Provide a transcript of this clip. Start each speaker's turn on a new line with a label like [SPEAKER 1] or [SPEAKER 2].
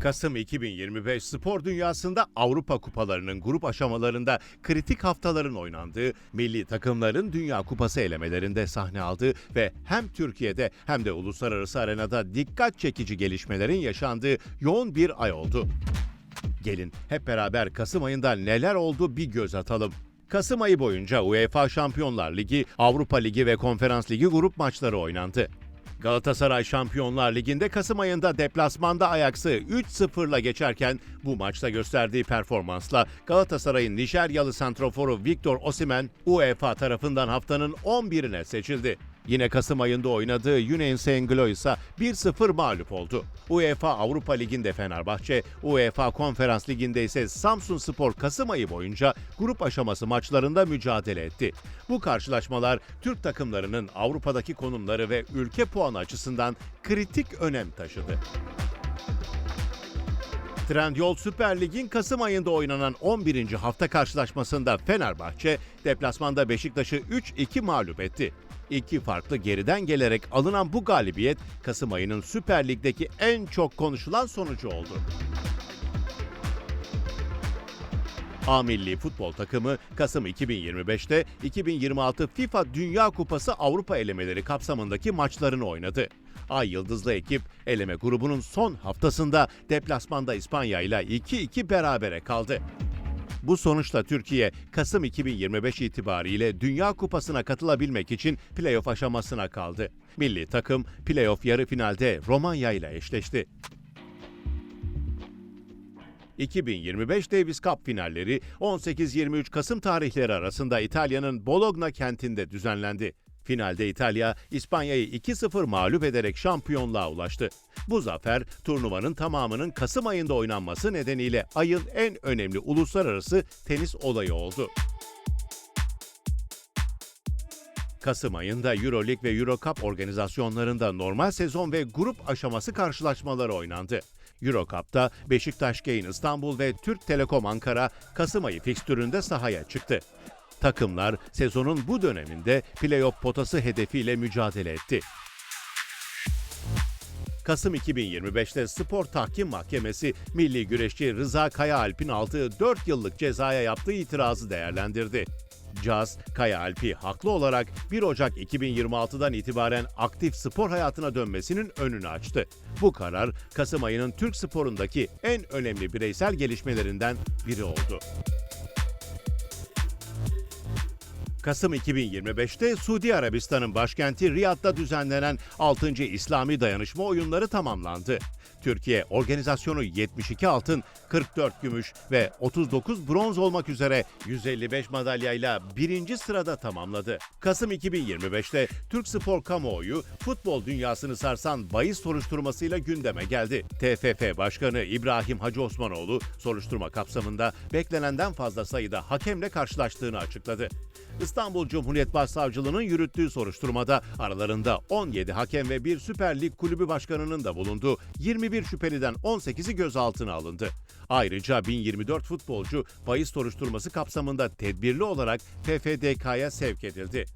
[SPEAKER 1] Kasım 2025 spor dünyasında Avrupa kupalarının grup aşamalarında kritik haftaların oynandığı, milli takımların Dünya Kupası elemelerinde sahne aldığı ve hem Türkiye'de hem de uluslararası arenada dikkat çekici gelişmelerin yaşandığı yoğun bir ay oldu. Gelin hep beraber Kasım ayında neler oldu bir göz atalım. Kasım ayı boyunca UEFA Şampiyonlar Ligi, Avrupa Ligi ve Konferans Ligi grup maçları oynandı. Galatasaray Şampiyonlar Ligi'nde Kasım ayında deplasmanda Ajax'ı 3-0'la geçerken bu maçta gösterdiği performansla Galatasaray'ın Nijeryalı santroforu Victor Osimhen UEFA tarafından haftanın 11'ine seçildi. Yine Kasım ayında oynadığı Yunain Senglo ise 1-0 mağlup oldu. UEFA Avrupa Ligi'nde Fenerbahçe, UEFA Konferans Ligi'nde ise Samsun Spor Kasım ayı boyunca grup aşaması maçlarında mücadele etti. Bu karşılaşmalar Türk takımlarının Avrupa'daki konumları ve ülke puanı açısından kritik önem taşıdı. Trendyol Süper Lig'in Kasım ayında oynanan 11. hafta karşılaşmasında Fenerbahçe deplasmanda Beşiktaş'ı 3-2 mağlup etti. İki farklı geriden gelerek alınan bu galibiyet Kasım ayının Süper Lig'deki en çok konuşulan sonucu oldu. A milli futbol takımı Kasım 2025'te 2026 FIFA Dünya Kupası Avrupa elemeleri kapsamındaki maçlarını oynadı. Ay Yıldızlı ekip eleme grubunun son haftasında deplasmanda İspanya ile 2-2 berabere kaldı. Bu sonuçla Türkiye Kasım 2025 itibariyle Dünya Kupası'na katılabilmek için playoff aşamasına kaldı. Milli takım playoff yarı finalde Romanya ile eşleşti. 2025 Davis Cup finalleri 18-23 Kasım tarihleri arasında İtalya'nın Bologna kentinde düzenlendi. Finalde İtalya, İspanya'yı 2-0 mağlup ederek şampiyonluğa ulaştı. Bu zafer, turnuvanın tamamının Kasım ayında oynanması nedeniyle ayın en önemli uluslararası tenis olayı oldu. Kasım ayında Euroleague ve Eurocup organizasyonlarında normal sezon ve grup aşaması karşılaşmaları oynandı. Eurocup'ta Beşiktaş Gain İstanbul ve Türk Telekom Ankara Kasım ayı fikstüründe sahaya çıktı. Takımlar sezonun bu döneminde playoff potası hedefiyle mücadele etti. Kasım 2025'te Spor Tahkim Mahkemesi milli güreşçi Rıza Kayaalp'in aldığı 4 yıllık cezaya yaptığı itirazı değerlendirdi. Caz, Kaya Alp'i haklı olarak 1 Ocak 2026'dan itibaren aktif spor hayatına dönmesinin önünü açtı. Bu karar Kasım ayının Türk sporundaki en önemli bireysel gelişmelerinden biri oldu. Kasım 2025'te Suudi Arabistan'ın başkenti Riyad'da düzenlenen 6. İslami Dayanışma Oyunları tamamlandı. Türkiye organizasyonu 72 altın, 44 gümüş ve 39 bronz olmak üzere 155 madalyayla birinci sırada tamamladı. Kasım 2025'te Türk spor kamuoyu futbol dünyasını sarsan bahis soruşturmasıyla gündeme geldi. TFF Başkanı İbrahim Hacı Osmanoğlu soruşturma kapsamında beklenenden fazla sayıda hakemle karşılaştığını açıkladı. İstanbul Cumhuriyet Başsavcılığı'nın yürüttüğü soruşturmada aralarında 17 hakem ve bir Süper Lig kulübü başkanının da bulunduğu 21 şüpheliden 18'i gözaltına alındı. Ayrıca 1024 futbolcu bahis soruşturması kapsamında tedbirli olarak TFDK'ya sevk edildi.